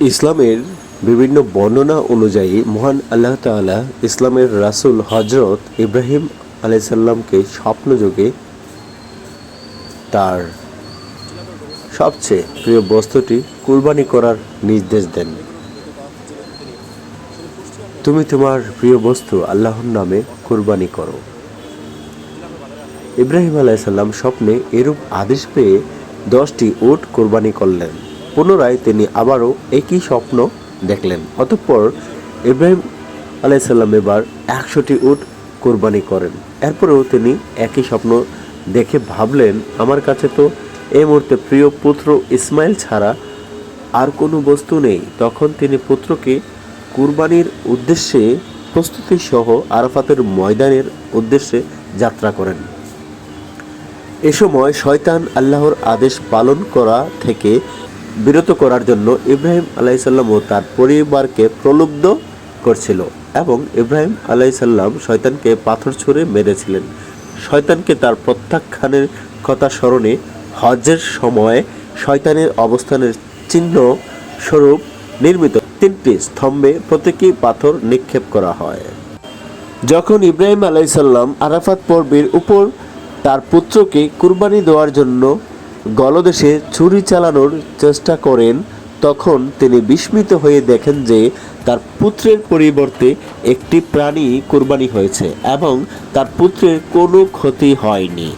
ইসলামের বিভিন্ন বর্ণনা অনুযায়ী মহান আল্লাহ তাআলা ইসলামের রাসূল হজরত ইব্রাহিম আলাইসাল্লামকে স্বপ্নযোগে তার সবচেয়ে প্রিয় বস্তুটি কুরবানি করার নির্দেশ দেন। তুমি তোমার প্রিয় বস্তু আল্লাহর নামে কুরবানি করো। ইব্রাহিম আলাইসাল্লাম স্বপ্নে এরূপ আদেশ পেয়ে দশটি উট কোরবানি করলেন। পুনরায় তিনি আবারও একই স্বপ্ন দেখলেন। অতঃপর ইব্রাহিম আলাইসাল্লাম এবার একশোটি উট কোরবানি করেন। এরপরেও তিনি একই স্বপ্ন দেখে ভাবলেন, আমার কাছে তো এই মুহূর্তে প্রিয় পুত্র ইসমাইল ছাড়া আর কোনো বস্তু নেই। তখন তিনি পুত্রকে কুরবানির উদ্দেশ্যে প্রস্তুতি সহ আরাফাতের ময়দানের উদ্দেশ্যে যাত্রা করেন। এ সময় শয়তান আল্লাহর আদেশ পালন করা থেকে বিরত করার জন্য ইব্রাহিম আলাইসাল্লাম ও তার পরিবারকে প্রলুব্ধ করছিল এবং ইব্রাহিম আলাইসাল্লাম শয়তানকে পাথর ছুঁড়ে মেরেছিলেন। শয়তানকে তার প্রত্যাখ্যানের কথা স্মরণে হজ্জের সময় শয়তানের অবস্থানের চিহ্ন স্বরূপ নির্মিত তিনটি স্তম্ভে প্রতীকী পাথর নিক্ষেপ করা হয়। যখন ইব্রাহিম আলাইসাল্লাম আরাফাত পর্বের উপর তার পুত্রকে কুরবানি দেওয়ার জন্য গলদেশে ছুরি চালানোর চেষ্টা করেন, তখন তিনি বিস্মিত হয়ে দেখেন যে তার পুত্রের পরিবর্তে একটি প্রাণী কুরবানি হয়েছে এবং তার পুত্রের কোনো ক্ষতি হয়নি।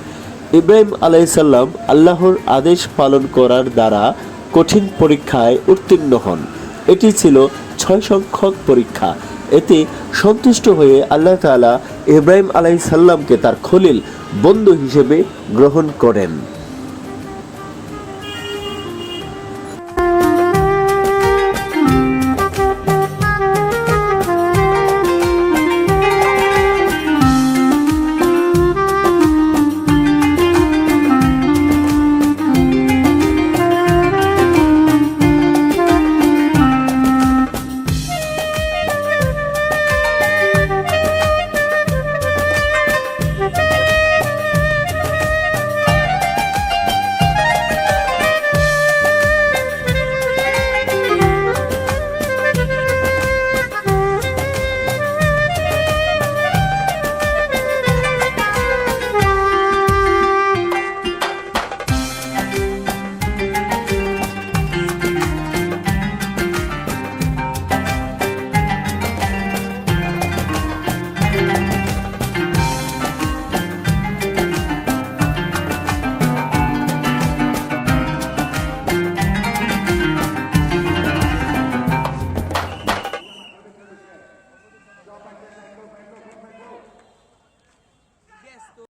ইব্রাহিম আলাইসাল্লাম আল্লাহর আদেশ পালন করার দ্বারা কঠিন পরীক্ষায় উত্তীর্ণ হন। এটি ছিল ছয় সংখ্যক পরীক্ষা। এতে সন্তুষ্ট হয়ে আল্লাহ তাআলা ইব্রাহিম আলাইসাল্লামকে তার খলিল, বন্ধু হিসেবে গ্রহণ করেন।